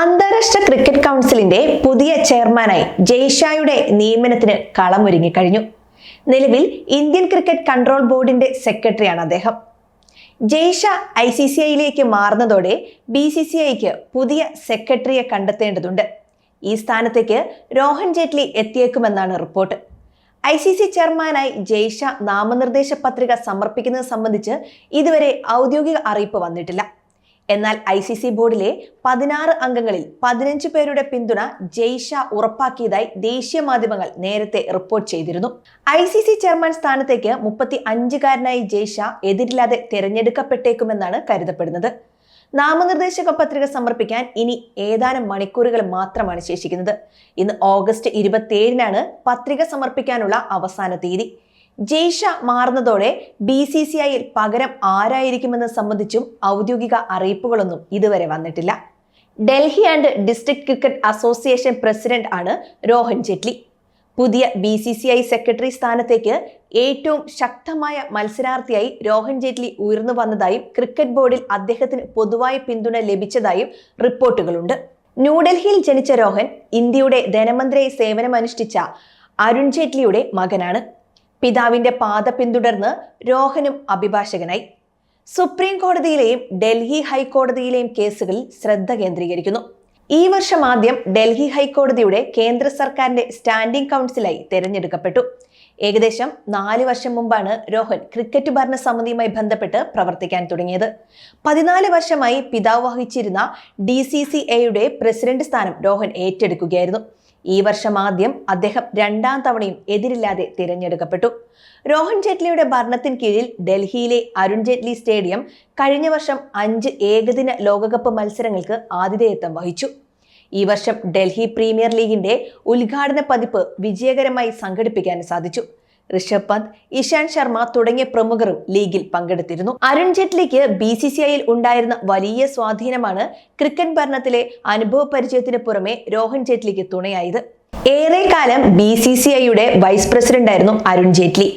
അന്താരാഷ്ട്ര ക്രിക്കറ്റ് കൗൺസിലിന്റെ പുതിയ ചെയർമാനായി ജയ്ഷായുടെ നിയമനത്തിന് കളമൊരുങ്ങിക്കഴിഞ്ഞു. നിലവിൽ ഇന്ത്യൻ ക്രിക്കറ്റ് കൺട്രോൾ ബോർഡിന്റെ സെക്രട്ടറിയാണ് അദ്ദേഹം. ജയ്ഷ ഐ സി സി ഐയിലേക്ക് മാറുന്നതോടെ ബി സി സി ഐക്ക് പുതിയ സെക്രട്ടറിയെ കണ്ടെത്തേണ്ടതുണ്ട്. ഈ സ്ഥാനത്തേക്ക് രോഹൻ ജെയ്റ്റ്ലി എത്തിയേക്കുമെന്നാണ് റിപ്പോർട്ട്. ഐ സി സി ചെയർമാനായി ജയ്ഷ നാമനിർദ്ദേശ പത്രിക സമർപ്പിക്കുന്നത് സംബന്ധിച്ച് ഇതുവരെ ഔദ്യോഗിക അറിയിപ്പ് വന്നിട്ടില്ല. എന്നാൽ ഐ സി സി ബോർഡിലെ പതിനാറ് അംഗങ്ങളിൽ പതിനഞ്ച് പേരുടെ പിന്തുണ ജയ്ഷ ഉറപ്പാക്കിയതായി ദേശീയ മാധ്യമങ്ങൾ നേരത്തെ റിപ്പോർട്ട് ചെയ്തിരുന്നു. ഐ സി സി ചെയർമാൻ സ്ഥാനത്തേക്ക് മുപ്പത്തി അഞ്ചുകാരനായി ജയ്ഷ എതിരില്ലാതെ തിരഞ്ഞെടുക്കപ്പെട്ടേക്കുമെന്നാണ് കരുതപ്പെടുന്നത്. നാമനിർദ്ദേശക പത്രിക സമർപ്പിക്കാൻ ഇനി ഏതാനും മണിക്കൂറുകൾ മാത്രമാണ് ശേഷിക്കുന്നത്. ഇന്ന് ഓഗസ്റ്റ് ഇരുപത്തിയേഴിനാണ് പത്രിക സമർപ്പിക്കാനുള്ള അവസാന തീയതി. ജയ്ഷ മാറുന്നതോടെ ബി സി സി ഐയിൽ പകരം ആരായിരിക്കുമെന്ന് സംബന്ധിച്ചും ഔദ്യോഗിക അറിയിപ്പുകളൊന്നും ഇതുവരെ വന്നിട്ടില്ല. Delhi and district cricket association president ആണ് രോഹൻ ജെയ്റ്റ്ലി. പുതിയ B C C I secretary സ്ഥാനത്തേക്ക് ഏറ്റവും ശക്തമായ മത്സരാർത്ഥിയായി രോഹൻ ജെയ്റ്റ്ലി ഉയർന്നു വന്നതായും ക്രിക്കറ്റ് ബോർഡിൽ അദ്ദേഹത്തിന് പൊതുവായ പിന്തുണ ലഭിച്ചതായും റിപ്പോർട്ടുകളുണ്ട്. ന്യൂഡൽഹിയിൽ ജനിച്ച രോഹൻ ഇന്ത്യയുടെ ധനമന്ത്രിയായി സേവനമനുഷ്ഠിച്ച അരുൺ ജെയ്റ്റ്ലിയുടെ മകനാണ്. പിതാവിന്റെ പാത പിന്തുടർന്ന് രോഹനും അഭിഭാഷകനായി. സുപ്രീം കോടതിയിലെയും ഡൽഹി ഹൈക്കോടതിയിലെയും കേസുകളിൽ ശ്രദ്ധ കേന്ദ്രീകരിക്കുന്നു. ഈ വർഷം ആദ്യം ഡൽഹി ഹൈക്കോടതിയുടെ കേന്ദ്ര സർക്കാരിന്റെ സ്റ്റാൻഡിംഗ് കൗൺസിലായി തെരഞ്ഞെടുക്കപ്പെട്ടു. ഏകദേശം നാല് വർഷം മുമ്പാണ് രോഹൻ ക്രിക്കറ്റ് ഭരണസമിതിയുമായി ബന്ധപ്പെട്ട് പ്രവർത്തിക്കാൻ തുടങ്ങിയത്. പതിനാല് വർഷമായി പിതാവ് വഹിച്ചിരുന്ന ഡി സി സി എയുടെ പ്രസിഡന്റ് സ്ഥാനം രോഹൻ ഏറ്റെടുക്കുകയായിരുന്നു. ഈ വർഷം ആദ്യം അദ്ദേഹം രണ്ടാം തവണയും എതിരില്ലാതെ തിരഞ്ഞെടുക്കപ്പെട്ടു. രോഹൻ ജെയ്റ്റ്ലിയുടെ ഭരണത്തിന് കീഴിൽ ഡൽഹിയിലെ അരുൺ ജെയ്റ്റ്ലി സ്റ്റേഡിയം കഴിഞ്ഞ വർഷം അഞ്ച് ഏകദിന ലോകകപ്പ് മത്സരങ്ങൾക്ക് ആതിഥേയത്വം വഹിച്ചു. ഈ വർഷം ഡൽഹി പ്രീമിയർ ലീഗിന്റെ ഉദ്ഘാടന പതിപ്പ് വിജയകരമായി സംഘടിപ്പിക്കാൻ സാധിച്ചു. ഋഷഭ് പന്ത് ഇഷാൻ ശർമ്മ തുടങ്ങിയ പ്രമുഖരും ലീഗിൽ പങ്കെടുത്തിരുന്നു. അരുൺ ജെയ്റ്റ്ലിക്ക് ബി സി സി ഐയിൽ ഉണ്ടായിരുന്ന വലിയ സ്വാധീനമാണ് ക്രിക്കറ്റ് ഭരണത്തിലെ അനുഭവ പരിചയത്തിന് പുറമെ രോഹൻ ജെയ്റ്റ്ലിക്ക് തുണയായത്. ഏറെക്കാലം ബി സി സി ഐയുടെ വൈസ് പ്രസിഡന്റായിരുന്നു അരുൺ ജെയ്റ്റ്ലി.